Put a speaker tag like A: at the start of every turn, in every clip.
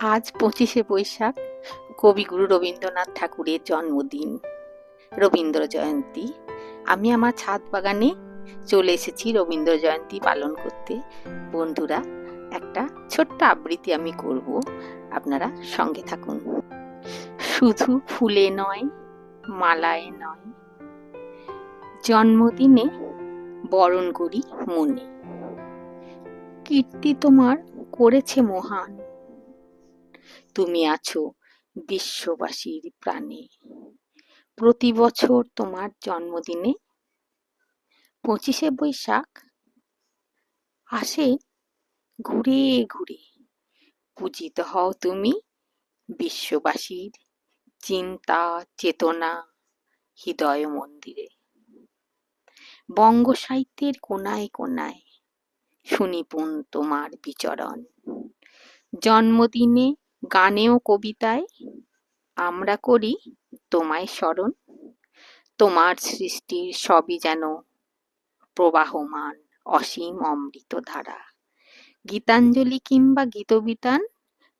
A: আজ পঁচিশে বৈশাখ, কবিগুরু রবীন্দ্রনাথ ঠাকুরের জন্মদিন। রবীন্দ্র জয়ন্তী। আমি আমার ছাদ বাগানে চলে এসেছি রবীন্দ্র জয়ন্তী পালন করতে। বন্ধুরা, একটা ছোট্ট আবৃত্তি আমি করব। আপনারা সঙ্গে থাকুন। শুধু ফুলে নয়, মালায় নয়, জন্মদিনে বরণ করি মনে। কীর্তি তোমার করেছে মহান। তুমি আছো বিশ্ববাসীর প্রাণে। প্রতি বছর তোমার জন্মদিনে পঁচিশে বৈশাখ আসে ঘুরে ঘুরে। পূজিত হও তুমি বিশ্ববাসীর চিন্তা, চেতনা, হৃদয় মন্দিরে। বঙ্গ সাহিত্যের কোনায় কোনায় শুনিপুন তোমার বিচরণ। জন্মদিনে গানেও কবিতায় আমরা করি তোমায় স্মরণ। তোমার সৃষ্টির সবই যেন প্রবাহমান অসীম অমৃত ধারা গীতাঞ্জলি কিংবা গীতবিতান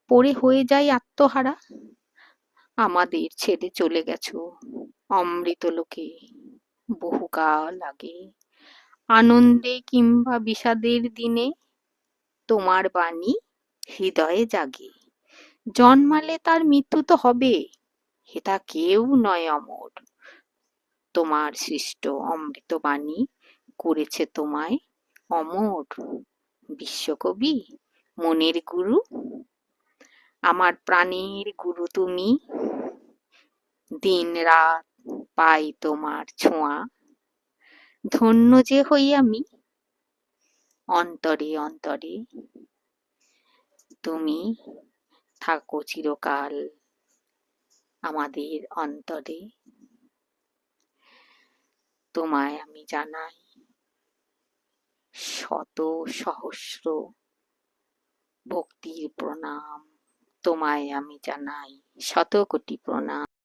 A: পড়ে হয়ে যায় আত্মহারা। আমাদের ছেড়ে চলে গেছো অমৃত লোকে। বহুকাল আগে আনন্দে কিংবা বিষাদের দিনে তোমার বাণী হৃদয়ে জাগে। জন্মালে তার মৃত্যু তো হবে হেতা কেউ নয় অমর। তোমার সৃষ্ট অমৃত বাণী করেছে তোমায় অমর বিশ্বকবি মনের গুরু। আমার প্রাণের গুরু তুমি। দিন রাত পাই তোমার ছোঁয়া। ধন্য যে হই আমি। অন্তরে অন্তরে তুমি থাকো চিরকাল আমাদের অন্তরে। তোমায় আমি জানাই শত সহস্র ভক্তির প্রণাম। তোমায় আমি জানাই শত কোটি প্রণাম।